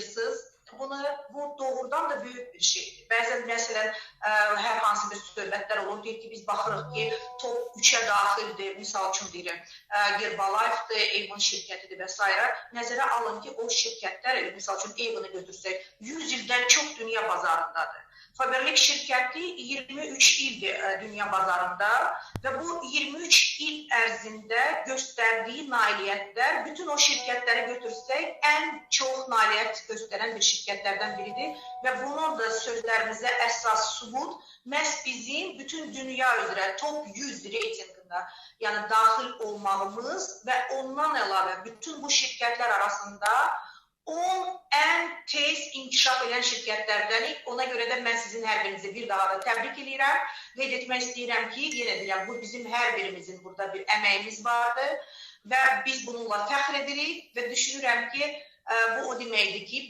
sayırsız. Bunu bu doğrudan da böyük bir şeydir. Bəzən məsələn ə, hər hansı bir söhbətlər olur, deyir ki, biz baxırıq ki, top 3-ə daxildir, misal üçün deyirəm, ə, Herbalife-dır, Avon şirkətidir və s. Nəzərə alın ki, o şirkətlər, elə misal üçün Avon-u götürsək, 100 ildən çox dünya bazarındadır. Faberlic şirkəti 23 ildir ə, dünya bazarında və bu 23 il ərzində göstərdiyi nailiyyətlər bütün o şirkətləri götürsək ən çox nailiyyət göstərən bir şirkətlərdən biridir və bunun da sözlərimizə əsas sübut məhz bizim bütün dünya üzrə top 100 reytinqində yəni daxil olmağımız və ondan əlavə bütün bu şirkətlər arasında 10 ən inkişaf edən şirkətlərdənik. Ona görə də mən sizin hər birinizi bir daha da təbrik edirəm. Qeyd etmək istəyirəm ki, yenə deyirəm, bu bizim hər birimizin burada bir əməyimiz vardır və biz bununla fəxr edirik və düşünürəm ki, ə, bu o deməkdir ki,